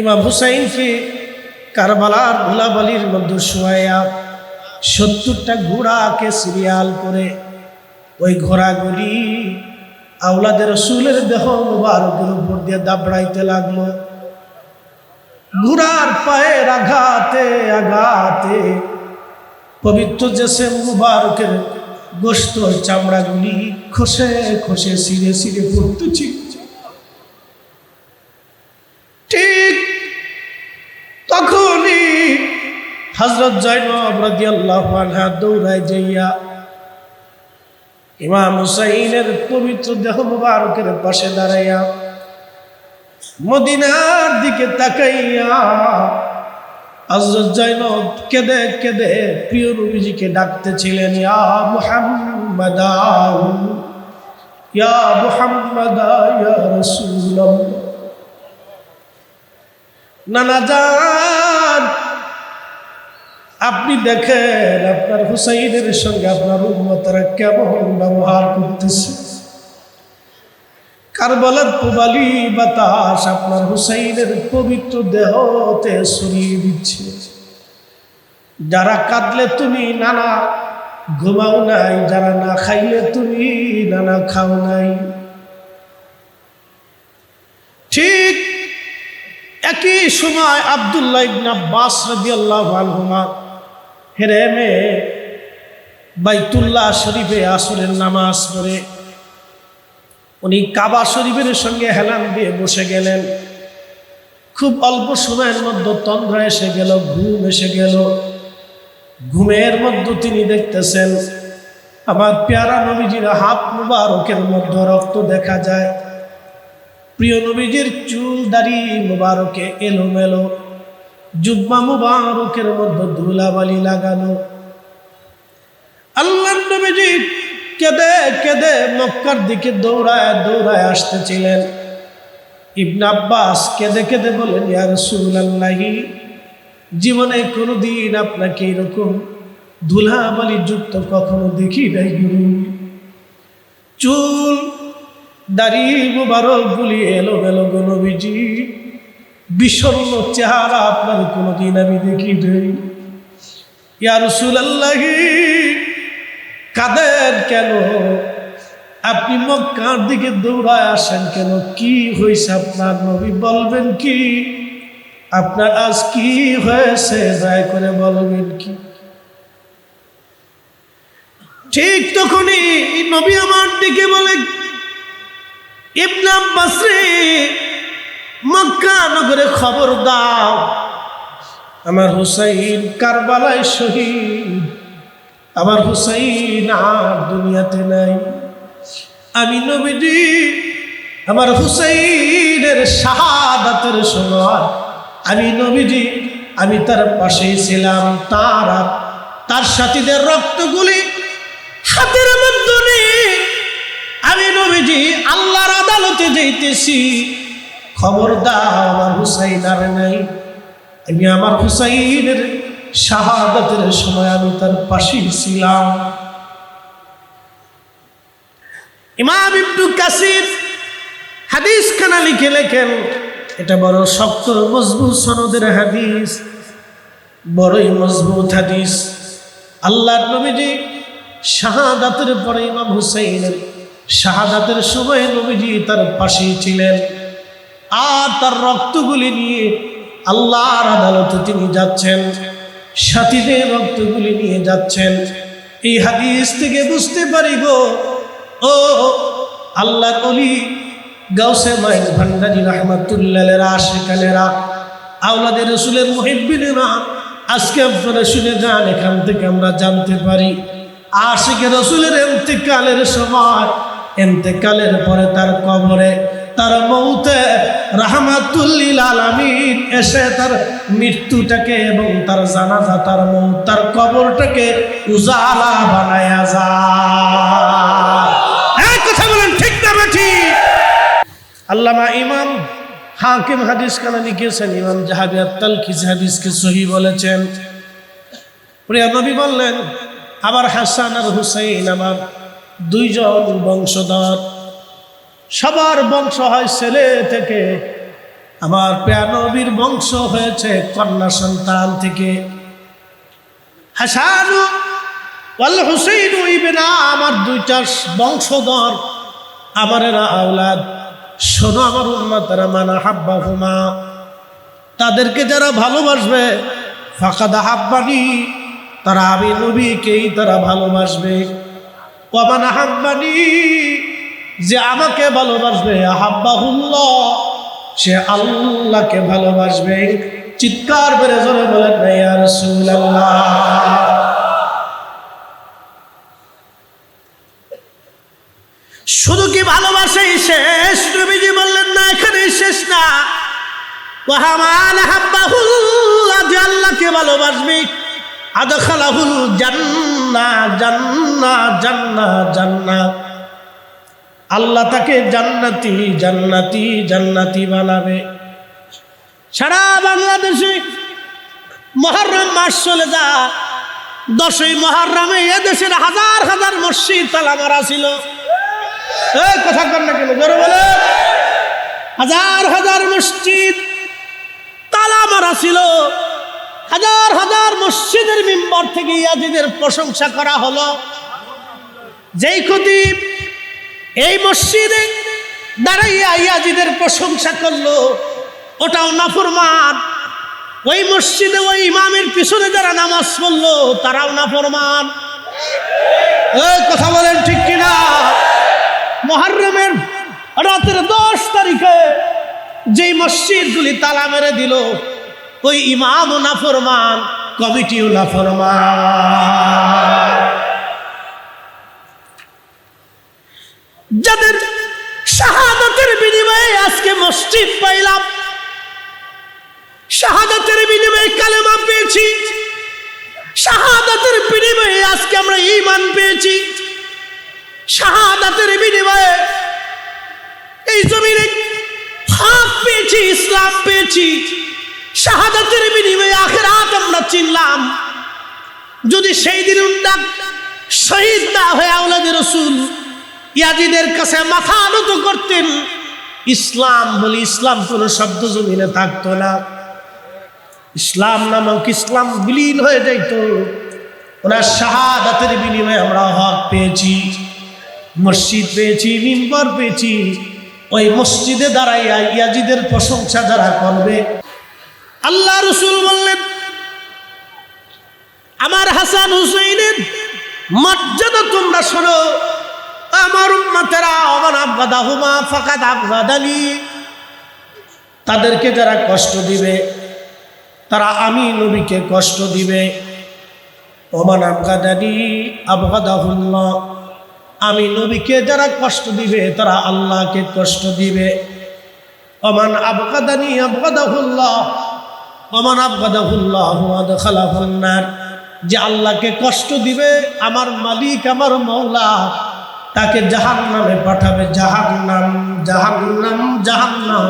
ইমাম হুসাইনকে কারবালার গোলাবালির মধ্যে শোয়া সত্তরটা ঘোড়াকে সিরিয়াল করে ওই ঘোড়াগুলি আওলাদের রসুলের দেহ মুবারকের উপর দিয়ে দাবড়াইতে লাগল। ঘোড়ার পায়ের আঘাতে আঘাতে পবিত্র জেসে মুবারকের গোস্ত চামড়াগুলি খসে খসে সিঁড়ে সিঁড়ে পড়তেছি। ঠিক হজরত জৈনব ইমাম হুসাইনের পবিত্র দেহ মুবারকের পাশে দাঁড়াইয়া মদিনার দিকে তাকাইয়া হজরত জৈনব কেঁদে কেঁদে প্রিয় নবীজিকে ইয়া রাসূলুল্লাহ। নানা যান আপনি দেখেন আপনার হুসাইনের সঙ্গে আপনার উন্মতরা কেমন ব্যবহার করতেছে। কারবালার পুবালি বাতাস আপনার হুসাইনের পবিত্র দেহতে সরিয়ে দিচ্ছে। যারা কাঁদলে তুমি নানা, ঘুমাও নাই। যারা না খাইলে তুমি নানা, খাও নাই। ঠিক একই সময় আবদুল্লাহ ইবনে আব্বাস রাদিয়াল্লাহু আনহুমা হেরেমে বাইতুল্লাহ শরীফে আসরের নামাজ পড়ে। উনি কাবা শরীফের সঙ্গে হেলান দিয়ে বসে গেলেন। খুব অল্প সময়ের মধ্যে তন্দ্রা এসে গেল, ঘুম এসে গেল। ঘুমের মধ্যে তিনি দেখতেছেন, আমার পেয়ারা নবীজির হাত মুবারকের মধ্যে রক্ত দেখা যায়। প্রিয় নবীজির চুল দাড়ি মুবারকে এলোমেলো। জুব্বা মুবারকের মধ্যে ধুলাবালি লাগানো। আল্লাহ নবীজি কেঁদে কেঁদে মক্কার দিকে দৌড়ায় দৌড়ায় আসতেছিলেন। ইবন আব্বাস কেঁদে কেঁদে বলেন, ইয়া রাসূলুল্লাহি, জীবনে কোনোদিন আপনাকে এরকম ধুলাবালি যুক্ত কখনো দেখি নাই গুরু। চুল, দাড়ি, মুবারক, গুলি এলো গেল গনবীজি বিষণ্ন চেহারা আপনার কোনোদিন আমি দেখি নাই। ইয়া রাসূলুল্লাহি কাদের কেন? আপনি মক্কার দিকে দৌড়ায় আসেন কেন? কি হয়েছে আপনার নবী বলবেন কি? আপনার আজ কি হয়েছে? দয়া করে বলবেন কি? ঠিক তখনই নবী আমার দিকে বলে ইবনাম আব্বাস রে মক্কা নগরে খবর দাও। আমার হুসাইন কারবালায় শহীদ। আমার হুসাইন আর দুনিয়াতে নাই। আমি নবীজি, আমার হুসাইনের শাহাদাতের সময় আমি নবীজি, আমি তার পাশেই ছিলাম। তার তার সাথীদের রক্তগুলি হাতের মধ্যে আমি নবীজি, আল্লাহর আদালতে যাইতেছি। খবর দাও আমার হুসাইন আর নাই। আমি আমার হুসাইনের শাহাদাতের সময় আমি তার পাশেই ছিলাম। ইমাম ইবনু কাসির হাদিস খানা লিখে লেখেন, এটা বড় শক্ত, মজবুত সনদের হাদিস, বড়ই মজবুত হাদিস। আল্লাহর নবীজি শাহাদাতের পরে ইমাম হুসাইনের শাহাদাতের সময় নবীজি তার পাশেই ছিলেন। আর তার রক্তগুলি নিয়ে আল্লাহর আদালতে তিনি যাচ্ছেন। সাথীদের রক্তগুলি নিয়ে যাচ্ছেন। এই হাদিস থেকে বুঝতে পারি গো, ও আল্লাহ অলি গাউসে মাইজ ভান্ডারি রহমাতুল্লালেরা আশেকালেরা আওলাদের রসুলের মহিবিনেরা আজকে আপনারা শুনে যান, এখান থেকে আমরা জানতে পারি, আশিকে রসুলের এন্তেকালের সময়, এন্তেকালের পরে তার কবরে তার মৌতে রাহমাতুল্লিল আলামিন এসে তার মৃত্যুটাকে এবং তার জানাজা, তার মৌ তার কবরটাকে উজালা বানায়া যায়। এই কথা বলেন, ঠিক না আল্লামা ইমাম হাকিম হাদিস কানা লিখেছেন, ইমাম জাহাবি তালখিস হাদিসকে সহি বলেছেন। প্রিয় নবী বললেন, আবার হাসান আর হুসাইন আমার দুইজন বংশধর। সবার বংশ হয় ছেলে থেকে। আমার প্যানবীর বংশ হয়েছে কন্যা সন্তান থেকে। হাসানু ওয়াল হুসেইন ইবেনা আমার দুইটা বংশধর। আমার এরা আওলাদ। শোনো আমার উন্মতরা মানা হাব্বা হুমা তাদেরকে যারা ভালোবাসবে ফাঁকা হাব্বানি তারা আমি নবীকেই তারা ভালোবাসবে। ওমান হাব্বানি যে আমাকে ভালোবাসবে, আহাব্বাহুল্লাহ। সে আল্লাহকে ভালোবাসবে। চিৎকার করে জোরে বলেন শুধু কি ভালোবাসাই শেষ? নবীজি বললেন, না, এখানেই শেষ না। আল্লাহকে ভালোবাসবে। আদখালাহুল জান্না জান্না জান্না জান্না আল্লাহ তাকে জান্নাতি জান্নাতি জান্নাতি বানাবে। সারা বাংলাদেশে মহরম মাস চলে যা দশই মহরমে এদেশের হাজার হাজার মসজিদ তালা মারা ছিল। কথা কর না কেন? জোরে বলে। হাজার হাজার মসজিদ তালা মারা ছিল। হাজার হাজার মসজিদের মেম্বার থেকে ইয়াজিদের প্রশংসা করা হলো। যেই খতিব এই মসজিদে দাঁড়াইয়া ইয়াজিদের প্রশংসা করল। ওটাও নাফরমান। ওই মসজিদে ওই ইমামের পিছনে যারা নামাজ পড়ল, তারাও নাফরমান। কথা বলেন ঠিক কিনা? মহরমের রাতের দশ তারিখে যেই মসজিদগুলি তালা মেরে দিল, ওই ইমামও নাফরমান, কমিটিও নাফরমান। যাদের শাহাদাতের বিনিময়ে আজকে মসজিদ পাইলাম, শাহাদাতের বিনিময়ে কালেমা পেয়েছি, শাহাদাতের বিনিময়ে আজকে আমরা ইমান পেয়েছি, শাহাদাতের বিনিময়ে এই জমিনে হক পেয়েছি, ইসলাম পেয়েছি, শাহাদাতের বিনিময়ে আখেরাত আমরা চিনলাম। যদি সেই দিন শহীদ না হয়ে আওলাদের রসুল ইয়াজিদের কাছে মাথা নত করতেন। ইসলাম বলি ইসলাম কোন শব্দ জমিনে থাকতো না। ইসলাম নামক ইসলাম বিলীন হয়ে যাইত। ওনার শাহাদাতের বিনিময়ে আমরা হক পেয়েছি, মসজিদ পেয়েছি, মিম্বর পেয়েছি। ওই মসজিদে দাঁড়াইয়া ইয়াজিদের প্রশংসা যারা করবে, আল্লাহ রসুল বললেন, আমার হাসান হুসেইনের মর্যাদা তোমরা শোনো। আমার উম্মতেরা আমার আব্বাদাহুমা আবগাদানি তাদেরকে যারা কষ্ট দিবে, তারা আমি নবীকে কষ্ট দিবে। ওমান আবগাদানি আবগাদাহুল্লাহ। আমি নবীকে যারা কষ্ট দিবে, তারা আল্লাহকে কষ্ট দিবে। ওমান আবগাদানি আবগাদাহুল্লাহ। ওমান আবগাদাহুল্লাহ খালাফুন্নার যে আল্লাহকে কষ্ট দিবে, আমার মালিক, আমার মৌলা তাকে জাহান নামে পাঠাবে, জাহান্নাম জাহান্নাম জাহান্নাম।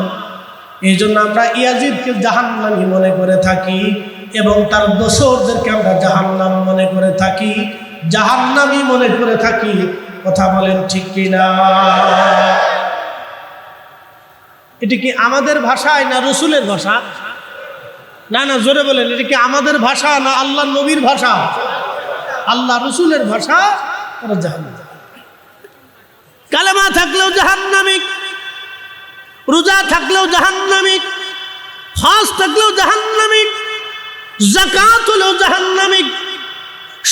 এই জন্য আমরা ইয়াজিদকে জাহান্নামি মনে করে থাকি এবং তার দোসরদেরকে আমরা জাহান্নাম মনে করে থাকি জাহান্নামি মনে করে থাকি। কথা বলেন ঠিক কিনা? এটি কি আমাদের ভাষায় না রসুলের ভাষা? না না, জোরে বলেন, এটি কি আমাদের ভাষা না আল্লাহ নবীর ভাষা? আল্লাহ রসুলের ভাষা, তারা জাহান্নাম। কালেমা থাকলেও জাহান্নামিক রোজা থাকলেও জাহান্নামিক হজ থাকলেও জাহান্নামিক জাকাত হলেও জাহান্নামিক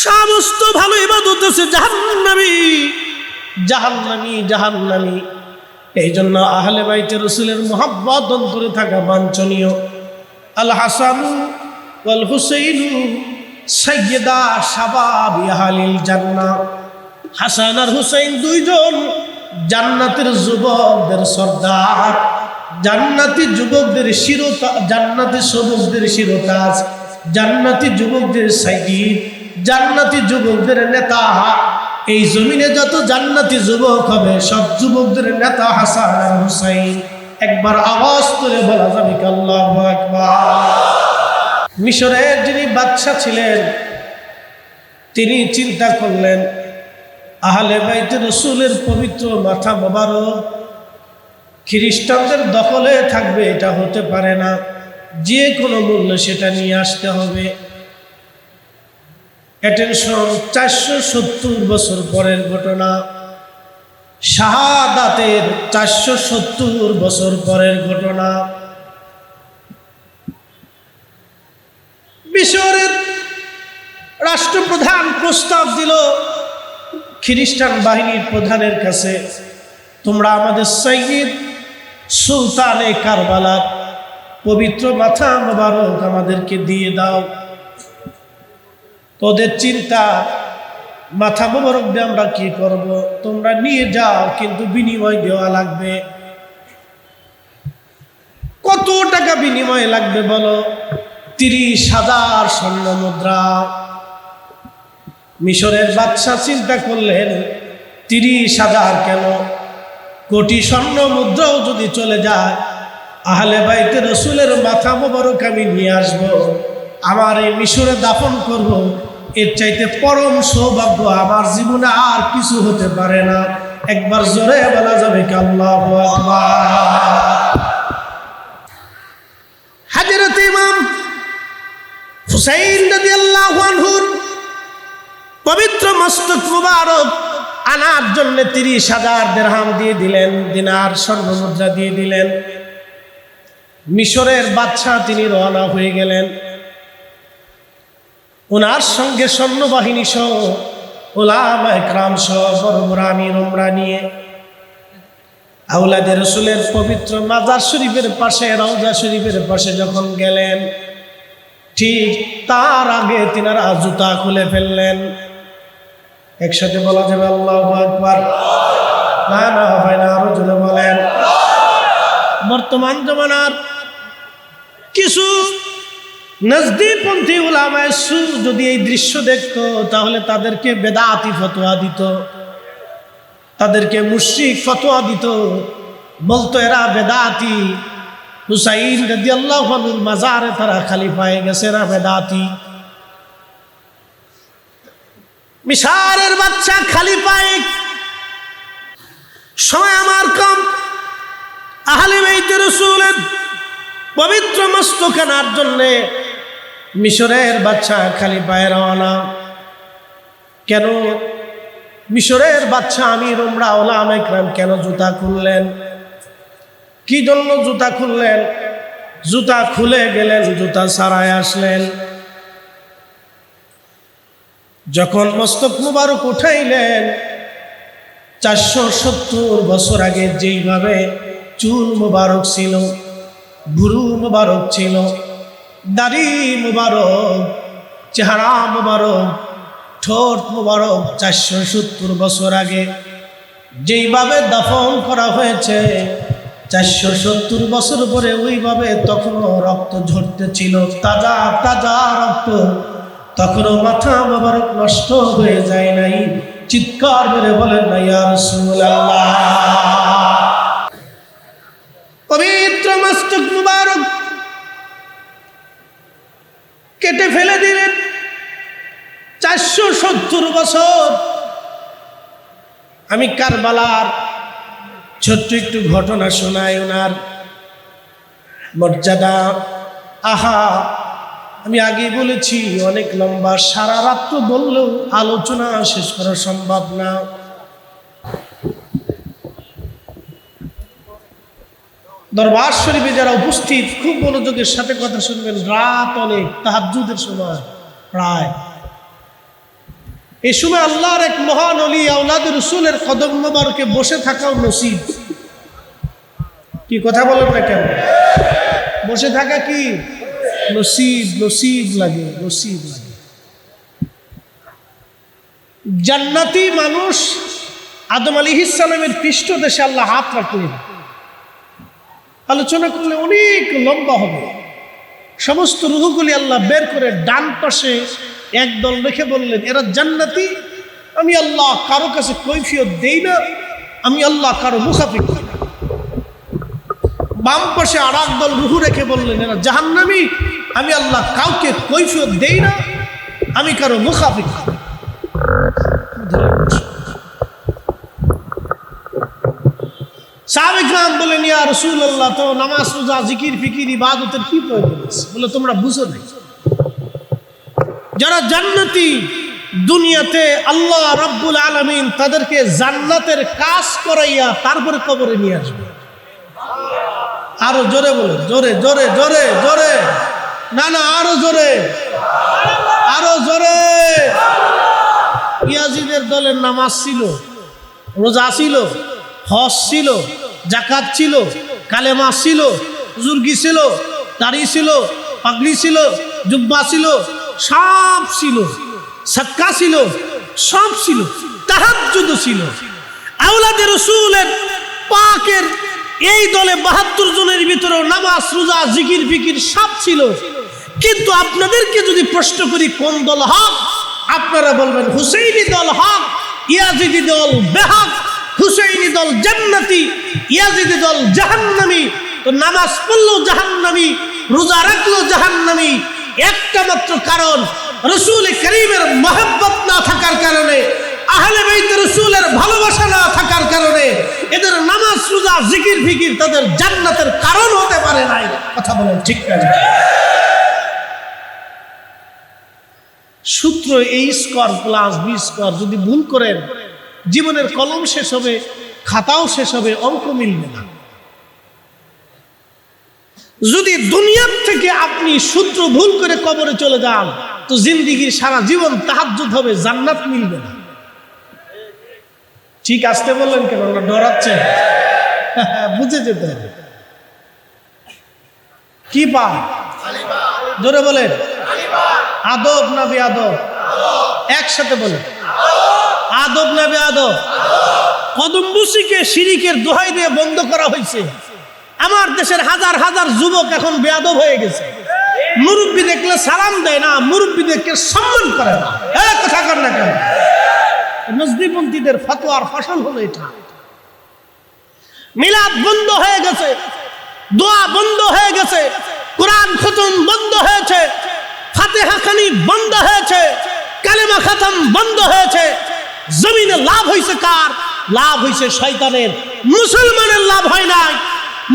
সমস্ত ভালো ইবাদত আছে জাহান্নামি। জাহান্নামি জাহান্নামি। এই জন্য আহলে বাইতে রসুলের মোহাব্বত অন্তরে থাকা বাঞ্ছনীয়। আল হাসান ওয়াল হুসেইন সৈয়দা শাবাব ইয়াহালিল জান্নাত হাসান আর হুসাইন দুইজন জান্নাতের যুবকদের সর্দার, জান্নাতি যুবকদের শিরোতা, জান্নাতি সবুজদের শিরোতাজ, জান্নাতি যুবকদের সাইদিদ জান্নাতি যুবকদের নেতা। এই জমিনে যত জান্নাতি যুবক হবে, সব যুবকদের নেতা হাসান হুসাইন। একবার আওয়াজ করে বলা যাবে মিশরের যিনি বাদশা ছিলেন, তিনি চিন্তা করলেন আহলে বাইতে রসুলের পবিত্র মাথা মোবারক। খ্রিস্টানদের দখলে থাকবে, এটা হতে পারে না। যে কোনো মূল্য সেটা নিয়ে আসতে হবে। অ্যাটেনশন চারশো সত্তর বছর পরের ঘটনা। শাহাদাতের চারশো সত্তর বছর পরের ঘটনা। মিশরের রাষ্ট্রপ্রধান প্রস্তাব দিল খ্রিস্টান বাহিনীর প্রধানের কাছে, তোমরা আমাদের সৈয়দ সুলতানে কারবালার পবিত্র মাথা মোবারক আমাদেরকে দিয়ে দাও। তোদের চিন্তা, মাথা মোবারক দিয়ে আমরা কি করব? তোমরা নিয়ে যাও, কিন্তু বিনিময় দেওয়া লাগবে। কত টাকা বিনিময় লাগবে বলো? তিরিশ হাজার স্বর্ণ মুদ্রা। মিশরের বাদশাহ চিন্তা করলেন, তিরিশ হাজার কেন? কোটি স্বর্ণ মুদ্রাও যদি চলে যায়, আহলে বাইতে রসুলের মাথা মোবারক আমি নিয়ে আসব। আমার এই মিশরে দাফন করব, এর চাইতে পরম সৌভাগ্য আমার জীবনে আর কিছু হতে পারে না। একবার জোরে বলা যাবে কাল্লাহ হাজরত ইমাম হুসাইন রাদিয়াল্লাহু পবিত্র মস্তক মুবারক আনার জন্য তিরিশ হাজার দেড়হাম দিয়ে দিলেন, দিনার স্বর্ণ মুদ্রা দিয়ে দিলেন। মিশরের বাচ্চা তিনি রওনা হয়ে গেলেন। ওনার সঙ্গে সৈন্যবাহিনী সহ ওলামা একরাম সহ আমির ওমরা নিয়ে। আউলাদের রসুলের পবিত্র মাজার শরীফের পাশে, রওজা শরীফের পাশে যখন গেলেন, ঠিক তার আগে তিনারা জুতা খুলে ফেললেন। একসাথে বলা যাবে আল্লাহ একবার না না, হয় না, আরও জনে বলেন। বর্তমান জমানার কিছু নজদিপন্থী উলামায় সু যদি এই দৃশ্য দেখতো, তাহলে তাদেরকে বেদাতি ফতোয়া দিত, তাদেরকে মুশ্রিক ফতোয়া দিত। বলতো, এরা বেদাতি। হুসাইন রদি আল্লাহ মাজারে তারা খালি পায়ে গেছে, এরা বেদাতি। মিশারের বাচ্চা খালি পায়ে। সময় আমার কম। আহলে বাইতে রসুলের পবিত্র মস্ত কেনার জন্যে মিশরের বাচ্চা খালি পায়ে রওনা। কেন? মিশরের বাচ্চা আমি রোমরা ওলাম একরাম কেন জুতা খুললেন? কি জন্য জুতা খুললেন? জুতা খুলে গেলেন, জুতা সারায় আসলেন। যখন মস্তক মুবারক উঠাইলেন, চারশো সত্তর বছর আগে যেইভাবে চুল মুবারক ছিল, ভুরু মুবারক ছিল, দাড়ি মুবারক, চেহারা মুবারক, ঠোঁট মুবারক চারশো সত্তর বছর আগে যেইভাবে দাফন করা হয়েছে, চারশো সত্তর বছর পরে ওইভাবে তখনও রক্ত ঝরতে ছিল তাজা তাজা রক্ত। তখনও মাথা মোবারক নষ্ট হয়ে যায় নাই। চিৎকার মেরে বলেন পবিত্র মস্তক মুবারক কেটে ফেলে দিলেন। চারশো সত্তর বছর আমি কারবালার ছোট্ট একটু ঘটনা শোনাই ওনার মর্যাদা। আহা আমি আগে বলেছি, অনেক লম্বা সারা রাত্র বললেও আলোচনা শেষ করা সম্ভব না। দরবার শরীফে যারা উপস্থিত, খুব মনোযোগের সাথে কথা শুনবেন, রাত অনেক তাহাজুদের সময় প্রায়। এ সময় আল্লাহর এক মহান অলি আউলাদ রসুলের কদম মোবারকে বসে থাকাও নসিব। কি কথা বলেন না কেন? বসে থাকা কি? নসিব নসিব লাগে নসিব লাগে। জান্নাতি মানুষ আদম আলী ইসালামের পৃষ্ঠদেশে আল্লাহ হাত রাখলেন আলোচনা করলে অনেক লম্বা হবে। সমস্ত রুহুগুলি আল্লাহ বের করে ডান পাশে একদল রেখে বললেন, এরা জান্নাতি, আমি আল্লাহ কারও কাছে কৈফিয়ত দেই না, আমি আল্লাহ কারও না। বাম পাশে আর দল রুহু রেখে বললেন, এরা জাহান্নামি আমি আল্লাহ কাউকে কৈফিয়ত দেই না, আমি কারও মুখাফিক বলে যারা দুনিয়াতে আল্লাহ তাদেরকে জান্নাতের কাজ করাইয়া তারপরে কবরে নিয়ে আসবে। আরও জোরে বলে জোরে জোরে জোরে জোরে। না না, আরও জোরে। আরও জোরে। ইয়াজিদের দলের নামাজ ছিল, রোজা ছিল, হজ ছিল জাকাত ছিল, কালেমা ছিল, জুর্গি ছিল, দাড়ি ছিল পাগলি ছিল, জুব্বা ছিল, সব ছিল সৎকা ছিল, সব ছিল, তাহাজ্জুদ ছিল। আউলাদের রসুলের পাকের এই দলে বাহাত্তর জনের ভিতরে নামাজ, রোজা, জিকির, ফিকির সব ছিল। কিন্তু আপনাদেরকে যদি প্রশ্ন করি, কোন দল হক? আপনারা বলবেন, হুসেইনি দল হক, ইয়াজিদি দল বেহক, হুসেইনি দল জান্নাতি, ইয়াজিদি দল জাহান্নামি। তো নামাজ পড়লেও জাহান্নামি, রোজা রাখলেও জাহান্নামি। একটা মাত্র কারণ, রসুল করিমের মহাব্বত না থাকার কারণে, আহলে বাইত রসুলের ভালোবাসা না থাকার কারণে, এদের নামাজ, রোজা, জিকির, ফিকির তাদের জান্নাতের কারণ হতে পারে নাই। কথা বলেন ঠিক আছে সূত্র এই স্কোয়ার প্লাস বি স্কোয়ার যদি ভুল করেন, জীবনের কলম শেষ হবে, খাতাও শেষ হবে, অঙ্ক মিলবে না। যদি দুনিয়ার থেকে আপনি সূত্র ভুল করে কবরে চলে যান, তো জিন্দিগির সারা জীবন তাহাজ্জুদ হবে, জান্নাত মিলবে না। ঠিক আসতে বললেন কেন? ওরা ডরাচ্ছে। বুঝে যেতে হবে। কি পা জোরে বলেন। আদব না বে আদব? একসাথে বলেন। আদব না বে আদব কদম্বুসিকে শিরিকের দোহাই দিয়ে বন্ধ করা হয়েছে। আমার দেশের হাজার হাজার যুবক এখন বেয়াদব হয়ে গেছে। মুরব্বী দেখলে সালাম দেয় না, মুরব্বী দেখলে সম্মান করে না। এ কথা কর না কেন? নজদিপন্থীদের ফতোয়ার ফসল হলো এটা। মিলাদ বন্ধ হয়ে গেছে, দোয়া বন্ধ হয়ে গেছে, কোরআন খতম বন্ধ হয়েছে। খানি বন্ধ হয়েছে, কালেমা খতম বন্ধ হয়েছে। জমিনে লাভ হয়েছে কার? লাভ হয়েছে শয়তানের। মুসলমানের লাভ হয় নাই।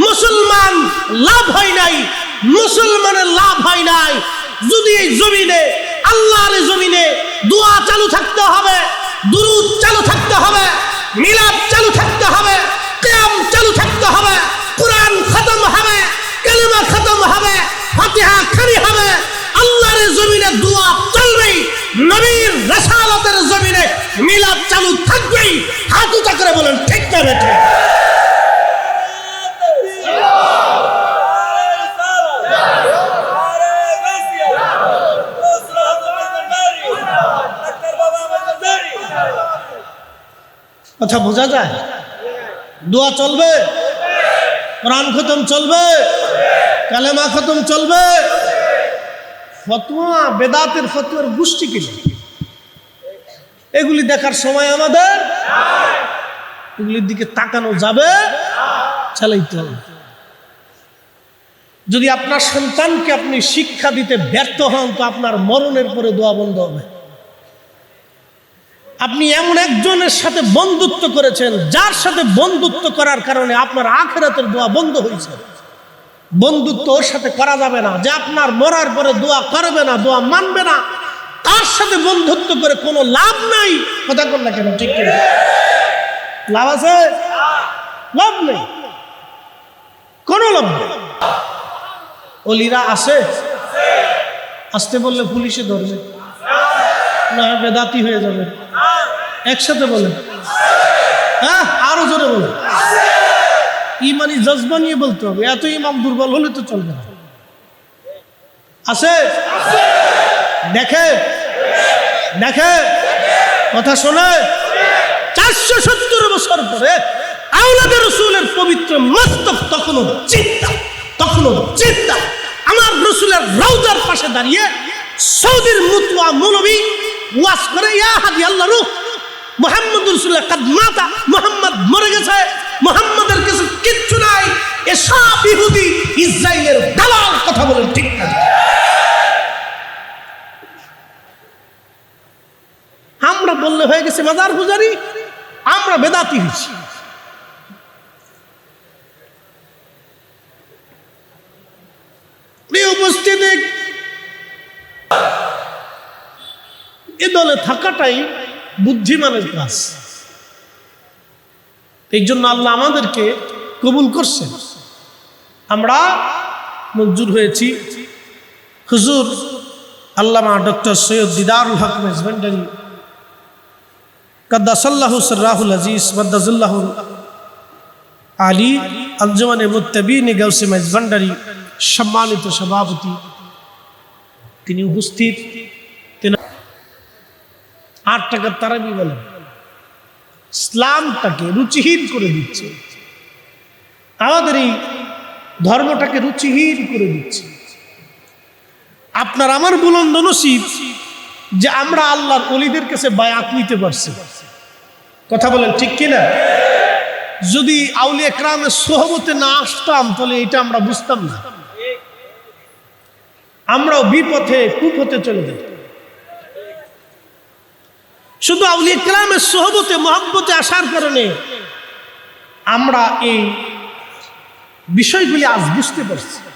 মুসলমান লাভ হয় নাই। মুসলমানের লাভ হয় নাই। যদি এই জমিনে, আল্লাহর জমিনে দোয়া চালু থাকতে হবে, দুরুদ চালু থাকতে হবে, মিলাদ চালু থাকতে হবে, কেয়াম চালু থাকতে হবে, কোরআন খতম হবে, কালিমা খতম হবে, ফাতিহা খানি হবে। জমিনে দোয়া চলবেই। নবীর রাসালতের জমিনে মিলাদ চালু থাকবেই। হাত উঁচা করে বলেন, ঠিক না বেঠে? কথা বোঝা যায়? দোয়া চলবে? কোরআন খতম চলবে? কালেমা খতম চলবে? ফতোয়া, বেদাতের ফতোয়ার গোষ্ঠী কিনা এগুলি দেখার সময় আমাদের এগুলির দিকে তাকানো যাবে, চালাইতে হবে। যদি আপনার সন্তানকে আপনি শিক্ষা দিতে ব্যর্থ হন, তো আপনার মরণের পরে দোয়া বন্ধ হবে। আপনি এমন একজনের সাথে বন্ধুত্ব করেছেন, যার সাথে বন্ধুত্ব করার কারণে আপনার আখেরাতের দোয়া বন্ধ হয়েছে। বন্ধুত্ব ওর সাথে করা যাবে না। যে আপনার মরার পরে দোয়া করবে না, দোয়া মানবে না, তার সাথে বন্ধুত্ব করে কোনো লাভ নাই। কথা কর না কেন, ঠিক লাভ আছে? লাভ নেই। কোনো লাভ নেই। অলিরা আসে আসতে বললে পুলিশে ধরবে। না, বেদাতি হয়ে যাবে। একসাথে বলেন হ্যাঁ আরও জোরে বলেন ইমানি জজবা নিয়ে বলতে হবে। এত ইমাম দুর্বল হলে তো চলবে না। আছে দেখে দেখে, কথা শোনে। চারশো সত্তর বছর পরে রসুলের পবিত্র মস্তক তখনও চিন্তা তখনও চিন্তা। আমার রসুলের রৌজার পাশে দাঁড়িয়ে সৌদির মুতুয়া মৌলবী ওয়াজ করে, ইয়া হাদি আল্লাহ রূহ মোহাম্মদ রসুল্লাহ কাদ মাতা, মোহাম্মদ মরে গেছে, মোহাম্মদের কিচ্ছু নাই। এ সব ইহুদি ইসরায়েলের দালাল কথা বলেন ঠিক না। আমরা বললে হয়ে গেছে মাজার পূজারি, আমরা বেদাতি হয়েছি। উপস্থিত এ দলে থাকাটাই বুদ্ধিমানের কাজ। এই জন্য আল্লাহ আমাদেরকে কবুল করছেন? আমরা মঞ্জুর হয়েছি। হুজুর, আল্লামা ডক্টর সৈয়দ দিদারুল হক মেজবান্ডারি কাদ্দাসাল্লাহ রাহুল আজিজ মদ্দাজুল্লাহ আলী, আঞ্জমানে মুত্তাবিন গাউসে মেজবান্ডারি সম্মানিত সভাপতি। তিনি উপস্থিত। তিনি আট টাকার তারাবি বলেন। ইসলামটাকে রুচিহীন করে দিচ্ছে। আমাদের এই ধর্মটাকে রুচিহীন করে দিচ্ছে। আপনার আমার বুলন্দ নসিব যে আমরা আল্লাহর অলিদের কাছে বায়াত নিতে পারছি। কথা বলেন ঠিক কিনা? যদি আউলি একরামের সোহবতে না আসতাম, তাহলে এটা আমরা বুঝতাম না। আমরাও বিপথে, কুপথে চলে যেতাম। শুধু আউলি একরামের সোহবতে, মহব্বতে আসার কারণে আমরা এই বিষয়গুলি আজ বুঝতে পারছি।